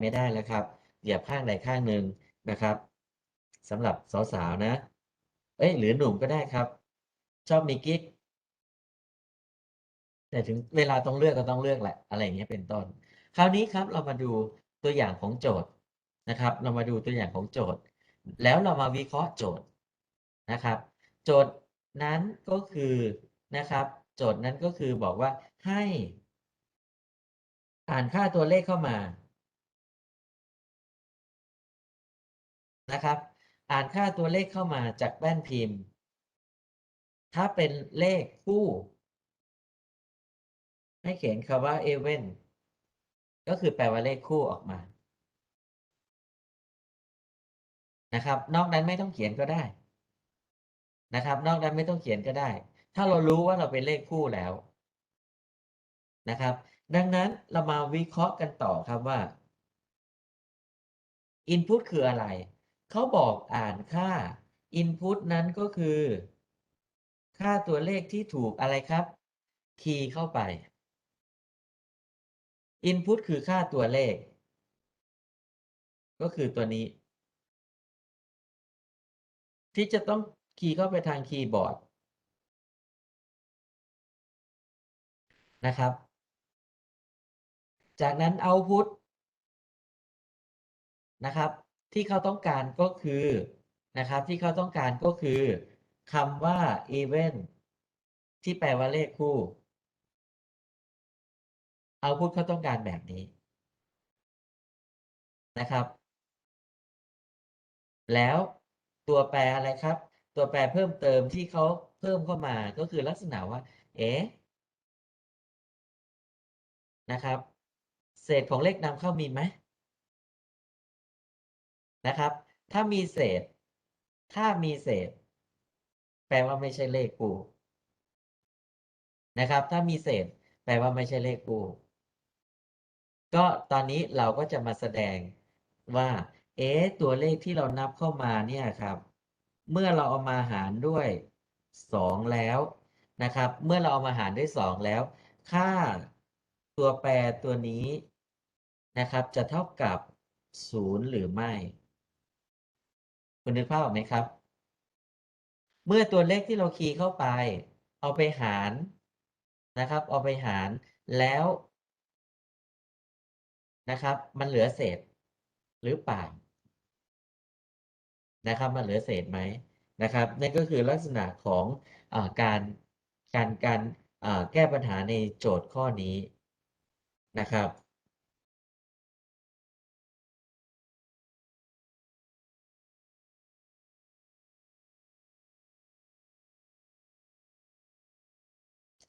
ไม่ได้แล้วครับ เหยียบข้างใดข้างหนึ่งนะครับสำหรับสาวๆนะ เอ้ยหรือหนุ่มก็ได้ครับ ชอบมีกิ๊กแต่ถึงเวลาต้องเลือกก็ต้องเลือกแหละ อะไรอย่างเงี้ยเป็นต้น คราวนี้ครับเรามาดูตัวอย่างของโจทย์นะครับ เรามาดูตัวอย่างของโจทย์ แล้วเรามาวิเคราะห์โจทย์นะครับ โจทย์นั้นก็คือนะครับ โจทย์นั้นก็คือบอกว่าให้ อ่านค่าตัวเลขเข้ามา นะครับ อ่านค่าตัวเลขเข้ามาจากแป้นพิมพ์ ถ้าเป็นเลขคู่ ให้เขียนคำว่า even ก็คือแปลว่าเลขคู่ออกมา นะครับ นอกนั้นไม่ต้องเขียนก็ได้นะครับ นอกนั้นไม่ต้องเขียนก็ได้ ถ้าเรารู้ว่าเราเป็นเลขคู่แล้วนะครับ ดังนั้นเรามาวิเคราะห์กันต่อครับว่า input คืออะไร เขาบอกอ่านค่า input นั้นก็คือ ค่าตัวเลขที่ถูกอะไรครับ คีย์เข้าไป input คือค่าตัวเลข ก็คือตัวนี้ ที่จะต้องคีย์เข้าไปทางคีย์บอร์ดนะครับ จากนั้น output นะครับ ที่เขาต้องการก็คือนะครับที่เขาต้องการก็คือคำว่า even ที่แปลว่าเลขคู่ output เขาต้องการแบบนี้นะครับ แล้วตัวแปรอะไรครับ ตัวแปรเพิ่มเติมที่เขาเพิ่มเข้ามาก็คือลักษณะว่า เอ๊นะครับ เศษของเลขนำเข้ามีไหม นะครับ ถ้ามีเศษ ถ้ามีเศษ แปลว่าไม่ใช่เลขกูนะครับ ถ้ามีเศษ แปลว่าไม่ใช่เลขกู ก็ตอนนี้เราก็จะมาแสดงว่า เอ๊ะตัวเลขที่เรานับเข้ามาเนี่ยครับ เมื่อเราเอามาหารด้วย 2 แล้วนะครับ เมื่อเราเอามาหารด้วย 2 แล้ว ค่าตัวแปรตัวนี้นะครับ จะเท่ากับ 0 หรือไม่ คุณนึกภาพออกไหมครับ เมื่อตัวเลขที่เราคีย์เข้าไป เอาไปหารนะครับ เอาไปหารแล้วนะครับ มันเหลือเศษหรือเปล่านะครับ มันเหลือเศษไหมนะครับนั่นก็คือลักษณะของอการการการแก้ปัญหาในโจทย์ข้อนี้นะครับ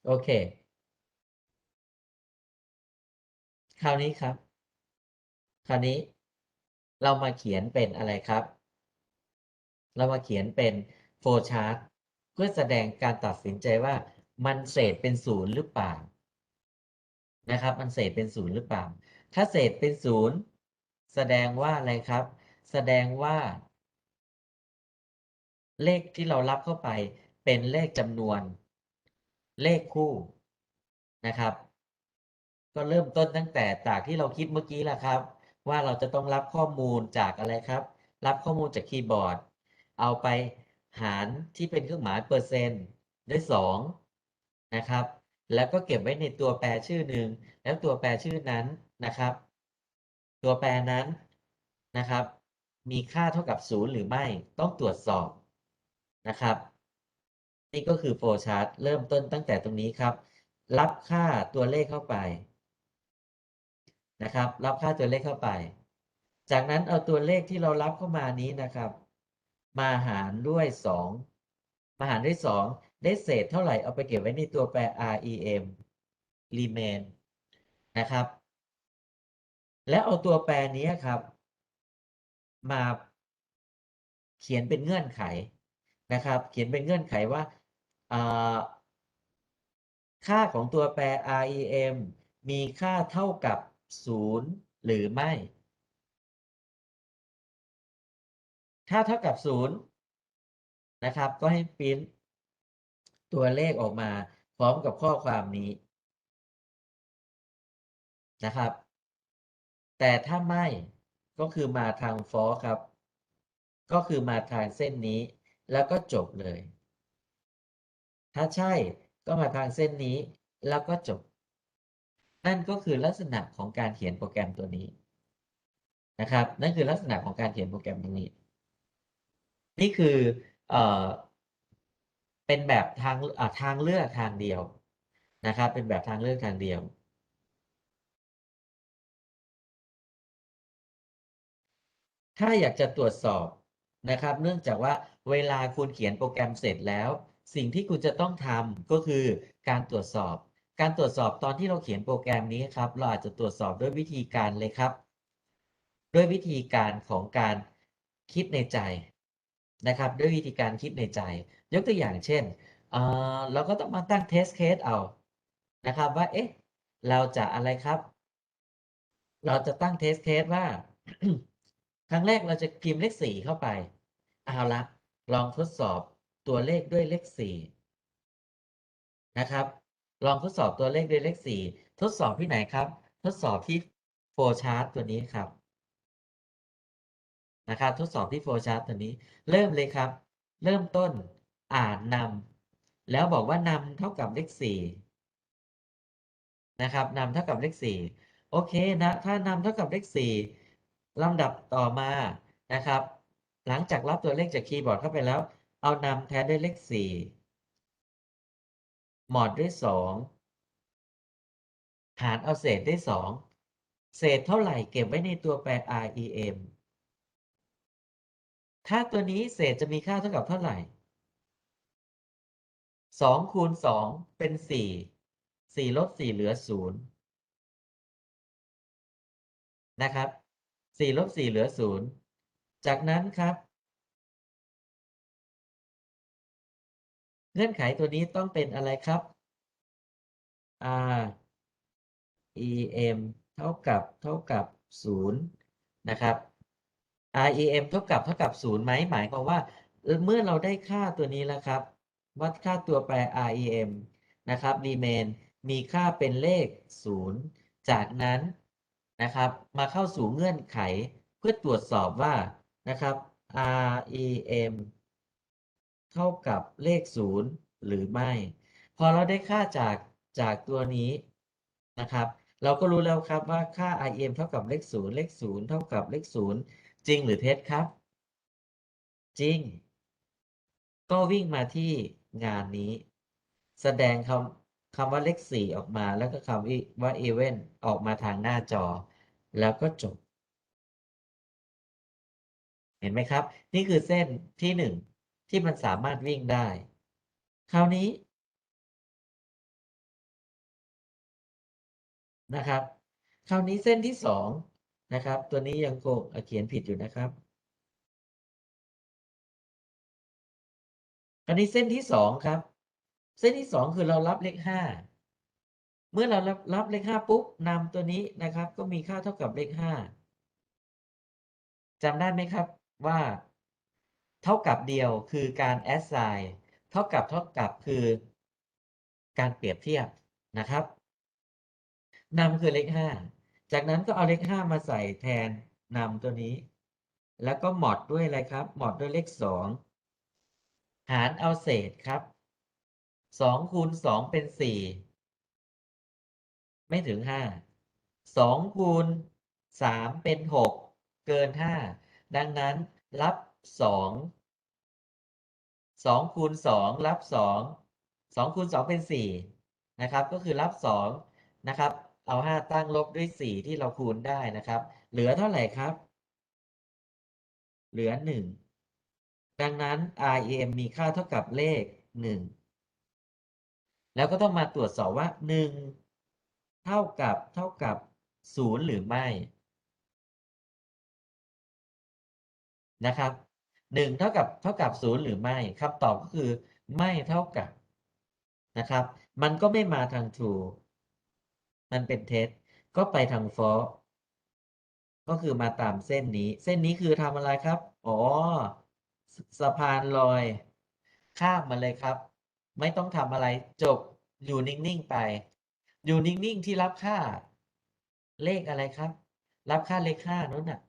โอเค คราวนี้ครับ คราวนี้เรามาเขียนเป็นอะไรครับ เรามาเขียนเป็นโฟล์ชาร์ตเพื่อแสดงการตัดสินใจว่ามันเศษเป็นศูนย์หรือเปล่านะครับ มันเศษเป็นศูนย์หรือเปล่า ถ้าเศษเป็นศูนย์แสดงว่าอะไรครับ แสดงว่า เลขที่เรารับเข้าไปเป็นเลขจำนวน เลขคู่นะครับ ก็เริ่มต้นตั้งแต่จากที่เราคิดเมื่อกี้แหละครับ ว่าเราจะต้องรับข้อมูลจากอะไรครับ รับข้อมูลจากคีย์บอร์ด เอาไปหารที่เป็นเครื่องหมายเปอร์เซ็นต์ด้วย2นะครับ แล้วก็เก็บไว้ในตัวแปรชื่อหนึ่งแล้วตัวแปรชื่อนั้นนะครับ ตัวแปรนั้นนะครับ มีค่าเท่ากับ 0 หรือไม่ต้องตรวจสอบนะครับ นี่ก็คือโฟล์ชาร์ตเริ่มต้นตั้งแต่ตรงนี้ครับ รับค่าตัวเลขเข้าไปนะครับ รับค่าตัวเลขเข้าไป จากนั้นเอาตัวเลขที่เรารับเข้ามานี้นะครับ มาหารด้วย 2 มาหารด้วย 2 ได้เศษเท่าไหร่เอาไปเก็บไว้ในตัวแปร rem remain นะครับ แล้วเอาตัวแปรนี้ครับ มาเขียนเป็นเงื่อนไขนะครับ เขียนเป็นเงื่อนไขว่า ค่าของตัวแปร rem มีค่าเท่ากับ 0 หรือไม่ ถ้าเท่ากับ 0 นะครับ ก็ให้พิมพ์ตัวเลขออกมาพร้อมกับข้อความนี้นะครับ แต่ถ้าไม่ก็คือมาทาง for ครับ ก็คือมาทางเส้นนี้แล้วก็จบเลย ถ้าใช่ก็มาทางเส้นนี้แล้วก็จบ นั่นก็คือลักษณะของการเขียนโปรแกรมตัวนี้นะครับ นั่นคือลักษณะของการเขียนโปรแกรมตรงนี้ นี่คือเอ่อเป็นแบบทางอ่าทางเลือกทางเดียวนะครับ เป็นแบบทางเลือกทางเดียว ถ้าอยากจะตรวจสอบนะครับ เนื่องจากว่าเวลาคุณเขียนโปรแกรมเสร็จแล้ว สิ่งที่คุณจะต้องทำก็คือการตรวจสอบ การตรวจสอบตอนที่เราเขียนโปรแกรมนี้ครับ เราอาจจะตรวจสอบด้วยวิธีการเลยครับ ด้วยวิธีการของการคิดในใจนะครับ ด้วยวิธีการคิดในใจ ยกตัวอย่างเช่นเเราก็ต้องมาตั้งเทสเคสเอานะครับว่าเอ๊ะเราจะอะไรครับ เราจะตั้งเทสเคสว่า ครั้งแรกเราจะพิมพ์เลขสี่เข้าไป เอาละลองทดสอบ ตัวเลขด้วยเลขสี่นะครับ ลองทดสอบตัวเลขด้วยเลขสี่ทดสอบที่ไหนครับ ทดสอบที่โฟชาร์ตตัวนี้ครับนะครับทดสอบที่โฟชาร์ตตัวนี้ เริ่มเลยครับ เริ่มต้นอ่านนำแล้วบอกว่านำเท่ากับเลขสี่นะครับนำเท่ากับเลขสี่โอเคนะถ้านำเท่ากับเลขสี่ลำดับต่อมานะครับ หลังจากรับตัวเลขจากคีย์บอร์ดเข้าไปแล้ว เอานำแทนด้วยเลขสี่หมอดด้วยสองหารเอาเศษด้วยสองเศษเท่าไหร่เก็บไว้ในตัวแปร rem ถ้าตัวนี้เศษจะมีค่าเท่ากับเท่าไหร่สองคูณสองเป็นสี่สี่ลบสี่เหลือศูนย์นะครับสี่ลบสี่เหลือศูนย์จากนั้นครับ เงื่อนไขตัวนี้ต้องเป็นอะไรครับ r em เท่ากับเท่ากับศูนย์นะครับ rem เท่ากับเท่ากับศูนย์ไหมหมายความว่า เมื่อเราได้ค่าตัวนี้แล้วครับ วัดค่าตัวแปร rem นะครับ remain มีค่าเป็นเลขศูนย์จากนั้นนะครับ มาเข้าสู่เงื่อนไขเพื่อตรวจสอบว่านะครับ rem เท่ากับเลขศูนย์หรือไม่ พอเราได้ค่าจากจากตัวนี้นะครับ เราก็รู้แล้วครับว่าค่า rem เท่ากับเลขศูนย์เลขศูนย์เท่ากับเลขศูนย์จริงหรือเท็จครับ จริง ก็วิ่งมาที่งานนี้ แสดงคำคำว่าเลขสี่ออกมาแล้วก็คำว่า event ออกมาทางหน้าจอ แล้วก็จบ เห็นไหมครับ นี่คือเส้นที่หนึ่ง ที่มันสามารถวิ่งได้ คราวนี้นะครับ คราวนี้เส้นที่สองนะครับ ตัวนี้ยังคงเขียนผิดอยู่นะครับอันนี้เส้นที่สองครับ เส้นที่สองคือเรารับเลขห้าเมื่อเรารับรับเลขห้าปุ๊บนำตัวนี้นะครับ ก็มีค่าเท่ากับเลขห้าจำได้ไหมครับว่า เท่ากับเดียวคือการ assign เท่ากับเท่ากับคือการเปรียบเทียบนะครับนำคือเลขห้าจากนั้นก็เอาเลขห้ามาใส่แทนนำตัวนี้ แล้วก็หมอดด้วยอะไรครับ หมอดด้วยเลขสองหารเอาเศษครับสองคูณสองเป็นสี่ไม่ถึงห้าสองคูณสามเป็นหกเกินห้าดังนั้นรับ สองสองคูณสองรับสองสองคูณสองเป็นสี่นะครับ ก็คือรับสองนะครับ เอาห้าตั้งลบด้วยสี่ที่เราคูณได้นะครับ เหลือเท่าไหร่ครับ เหลือหนึ่งดังนั้น rem มีค่าเท่ากับเลขหนึ่งแล้วก็ต้องมาตรวจสอบว่าหนึ่งเท่ากับเท่ากับศูนย์หรือไม่นะครับ หนึ่งเท่ากับเท่ากับศูนย์หรือไม่คำตอบก็คือไม่เท่ากับนะครับ มันก็ไม่มาทาง true มันเป็นเท็จก็ไปทาง false ก็คือมาตามเส้นนี้ เส้นนี้คือทำอะไรครับ อ๋อ สะพานลอย ข้ามมาเลยครับ ไม่ต้องทำอะไรจบอยู่นิ่ง ๆ ไป อยู่นิ่ง ๆ ที่รับค่า เลขอะไรครับ รับค่าเลขค่านู้นน่ะ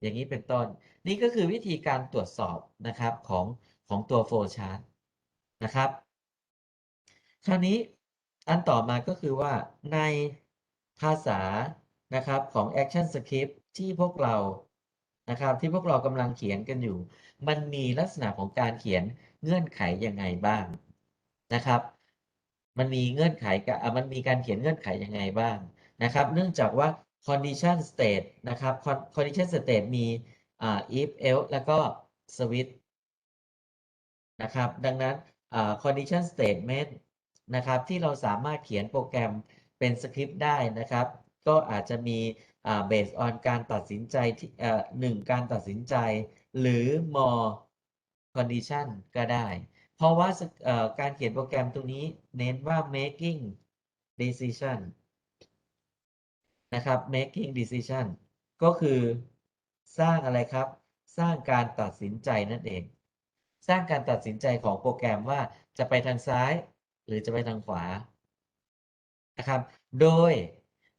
อย่างนี้เป็นต้น นี่ก็คือวิธีการตรวจสอบนะครับของของตัว flow chart นะครับ คราวนี้อันต่อมาก็คือว่าในภาษานะครับของ action script ที่พวกเรานะครับที่พวกเรากำลังเขียนกันอยู่ มันมีลักษณะของการเขียนเงื่อนไขยังไงบ้างนะครับ มันมีเงื่อนไขกับมันมีการเขียนเงื่อนไขยังไงบ้างนะครับ เนื่องจากว่า condition state นะครับ condition state มี if else แล้วก็ switch นะครับ ดังนั้น condition statement นะครับ ที่เราสามารถเขียนโปรแกรมเป็นสคริปต์ได้นะครับ ก็อาจจะมี based on การตัดสินใจที่หนึ่งการตัดสินใจ หรือ more condition ก็ได้ เพราะว่าการเขียนโปรแกรมตรงนี้เน้นว่า making decision นะครับ making decision ก็คือสร้างอะไรครับ สร้างการตัดสินใจนั่นเอง สร้างการตัดสินใจของโปรแกรมว่าจะไปทางซ้าย หรือจะไปทางขวานะครับ โดย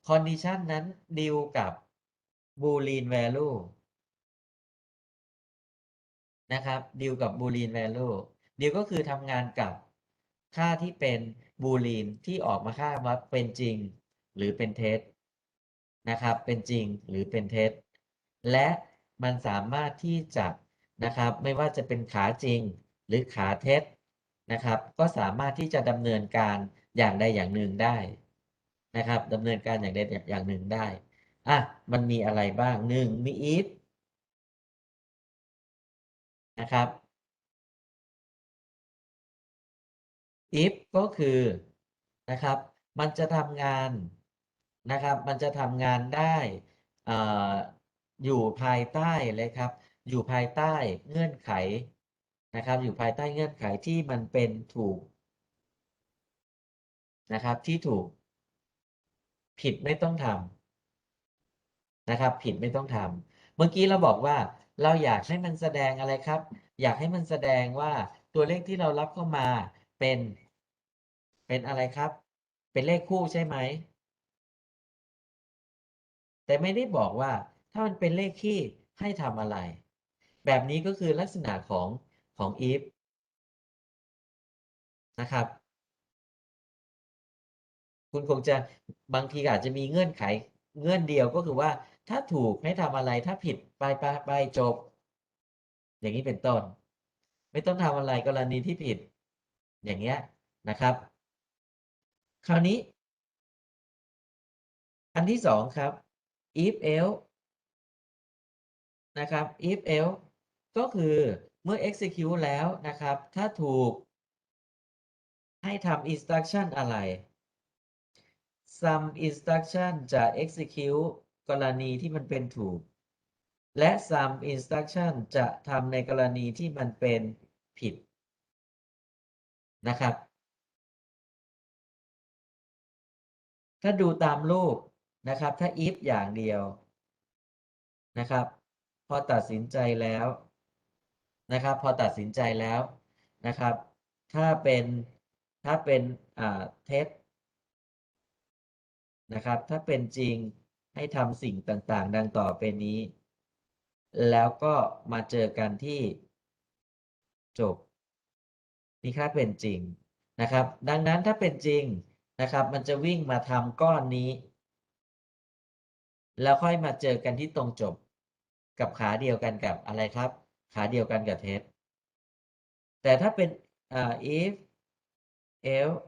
condition นั้นดีลกับ boolean value นะครับดีลกับ boolean value ดีลก็คือทำงานกับค่าที่เป็น boolean ที่ออกมาค่าว่าเป็นจริง หรือเป็นเท็จ นะครับ เป็นจริงหรือเป็นเท็จ และมันสามารถที่จะนะครับ ไม่ว่าจะเป็นขาจริงหรือขาเท็จนะครับ ก็สามารถที่จะดำเนินการอย่างใดอย่างหนึ่งได้นะครับดำเนินการอย่างใดอย่างหนึ่งได้อะมันมีอะไรบ้างหนึ่งมี if นะครับ if ก็คือนะครับ มันจะทำงาน นะครับ มันจะทำงานได้อ่าอยู่ภายใต้เลยครับ อยู่ภายใต้เงื่อนไขนะครับ อยู่ภายใต้เงื่อนไขที่มันเป็นถูกนะครับ ที่ถูก ผิดไม่ต้องทำนะครับ ผิดไม่ต้องทำเมื่อกี้เราบอกว่าเราอยากให้มันแสดงอะไรครับ อยากให้มันแสดงว่าตัวเลขที่เรารับเข้ามาเป็นเป็นอะไรครับ เป็นเลขคู่ใช่ไหม แต่ไม่ได้บอกว่าถ้ามันเป็นเลขคี่ให้ทำอะไร แบบนี้ก็คือลักษณะของของ if นะครับ คุณคงจะบางทีอาจจะมีเงื่อนไขเงื่อนเดียวก็คือว่าถ้าถูกให้ทำอะไรถ้าผิดไปไปไปจบ อย่างนี้เป็นต้น ไม่ต้องทำอะไรกรณีที่ผิด อย่างเงี้ยนะครับ คราวนี้ อันที่สองครับ if else นะครับ if else ก็คือเมื่อ execute แล้วนะครับ ถ้าถูก ให้ทำ instruction อะไร some instruction จะ execute กรณีที่มันเป็นถูก และ some instruction จะทำในกรณีที่มันเป็นผิดนะครับ ถ้าดูตามรูป นะครับ ถ้า if อย่างเดียวนะครับ พอตัดสินใจแล้วนะครับ พอตัดสินใจแล้วนะครับ ถ้าเป็นถ้าเป็นอ่าเท็จนะครับ ถ้าเป็นจริงให้ทำสิ่งต่างๆ ดังต่อไปนี้ แล้วก็มาเจอกันที่จบ นี่ค่าเป็นจริงนะครับ ดังนั้นถ้าเป็นจริงนะครับ มันจะวิ่งมาทำก้อนนี้ แล้วค่อยมาเจอกันที่ตรงจบกับขาเดียวกันกับอะไรครับ ขาเดียวกันกับเทสแต่ถ้าเป็นอ่า if else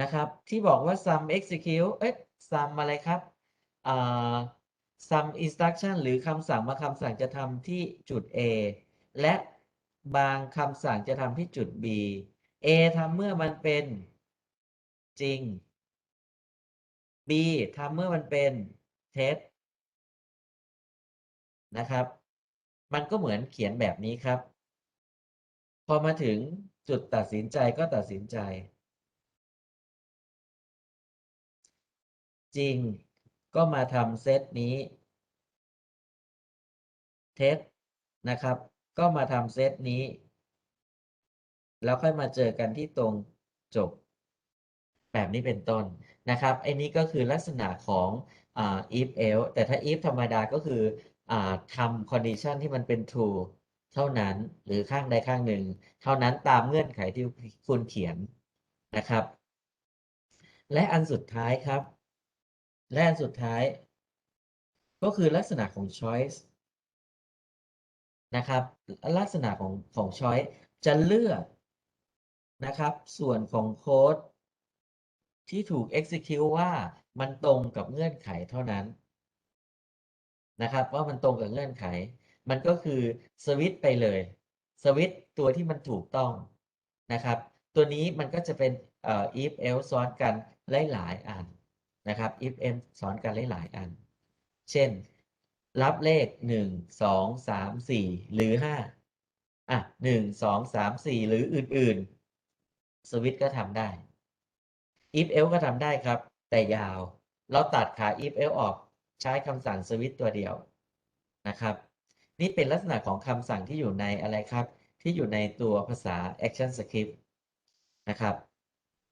นะครับ ที่บอกว่า sum execute เอ๊ะ sum อะไรครับอ่า sum instruction หรือคำสั่งบางคำสั่งจะทำที่จุด A และบางคำสั่งจะทำที่จุด B A ทำเมื่อมันเป็นจริง B ทำเมื่อมันเป็นเท็จนะครับ มันก็เหมือนเขียนแบบนี้ครับ พอมาถึงจุดตัดสินใจก็ตัดสินใจ จริงก็มาทำเซตนี้เท็จนะครับ ก็มาทำเซตนี้ แล้วค่อยมาเจอกันที่ตรงจบ แบบนี้เป็นต้น นะครับไอ้นี้ก็คือลักษณะของอ่า if else แต่ถ้า if ธรรมดาก็คืออ่าทำ condition ที่มันเป็น true เท่านั้นหรือข้างใดข้างหนึ่ง เท่านั้นตามเงื่อนไขที่คุณเขียนนะครับ และอันสุดท้ายครับ และอันสุดท้าย ก็คือลักษณะของ choice นะครับ ลักษณะของของ choice จะเลือกนะครับ ส่วนของโค้ด ที่ถูก execute ว่ามันตรงกับเงื่อนไขเท่านั้นนะครับ ว่ามันตรงกับเงื่อนไข มันก็คือสวิตไปเลยสวิตตัวที่มันถูกต้องนะครับ ตัวนี้มันก็จะเป็นเอ่อ if else ซ้อนกันหลายๆอันนะครับ if else ซ้อนกันหลายๆอัน เช่น รับเลขหนึ่งสองสามสี่หรือห้าอะหนึ่งสองสามสี่หรืออื่น ๆ สวิตก็ทำได้ if else ก็ทำได้ครับ แต่ยาว เราตัดขา if else ออกใช้คำสั่งสวิตตัวเดียวนะครับ นี่เป็นลักษณะของคำสั่งที่อยู่ในอะไรครับ ที่อยู่ในตัวภาษา action script นะครับ